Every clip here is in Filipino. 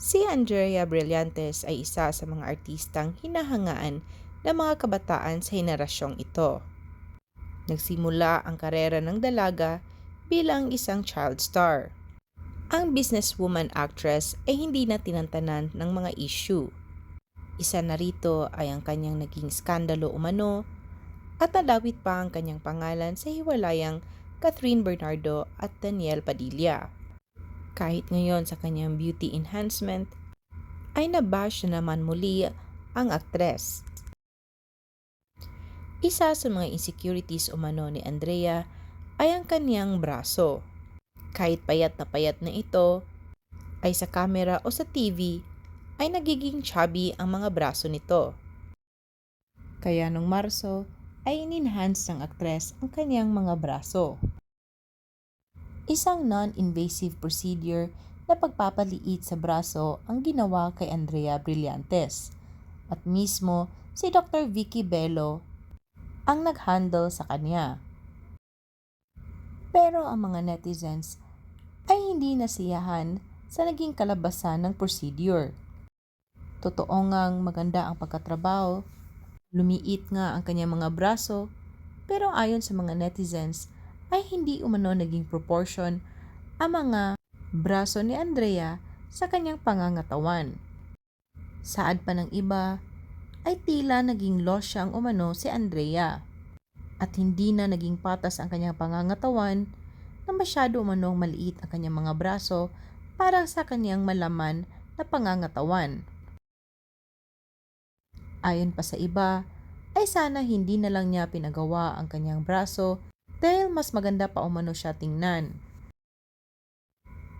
Si Andrea Brillantes ay isa sa mga artistang hinahangaan ng mga kabataan sa henerasyong ito. Nagsimula ang karera ng dalaga bilang isang child star. Ang businesswoman actress ay hindi na tinantanan ng mga issue. Isa na rito ay ang kanyang naging skandalo umano at nalawit pa ang kanyang pangalan sa hiwalayang Catherine Bernardo at Daniel Padilla. Kahit ngayon sa kanyang beauty enhancement, ay nabash na naman muli ang aktres. Isa sa mga insecurities umano ni Andrea ay ang kanyang braso. Kahit payat na payat na ito, ay sa camera o sa TV ay nagiging chubby ang mga braso nito. Kaya nung Marso ay in-enhance ng aktres ang kanyang mga braso. Isang non-invasive procedure na pagpapaliit sa braso ang ginawa kay Andrea Brillantes at mismo si Dr. Vicky Bello ang nag-handle sa kanya. Pero ang mga netizens ay hindi nasiyahan sa naging kalabasan ng procedure. Totoo ngang maganda ang pagkatrabaho, lumiit nga ang kanyang mga braso, pero ayon sa mga netizens ay hindi umano naging proportion ang mga braso ni Andrea sa kanyang pangangatawan. Saad pa ng iba ay tila naging losyang umano si Andrea at hindi na naging patas ang kanyang pangangatawan na masyado umanong maliit ang kanyang mga braso para sa kanyang malaman na pangangatawan. Ayon pa sa iba, ay sana hindi na lang niya pinagawa ang kanyang braso dahil mas maganda pa umano siya tingnan.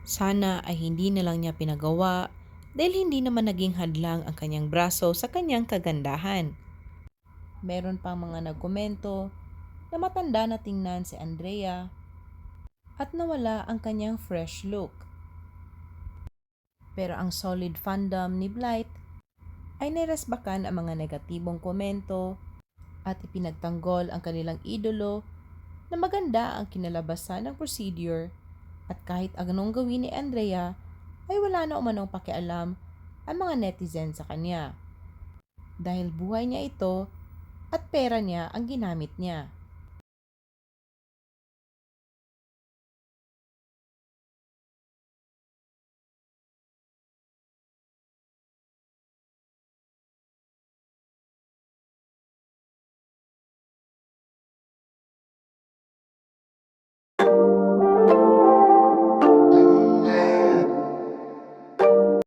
Sana ay hindi na lang niya pinagawa dahil hindi naman naging hadlang ang kanyang braso sa kanyang kagandahan. Meron pang mga nagkomento na matanda na tingnan si Andrea at nawala ang kanyang fresh look. Pero ang solid fandom ni Blight ay niresbakan ang mga negatibong komento at ipinagtanggol ang kanilang idolo na maganda ang kinalabasan ng procedure at kahit anong gawin ni Andrea ay wala na umanong pakialam ang mga netizen sa kanya. Dahil buhay niya ito at pera niya ang ginamit niya.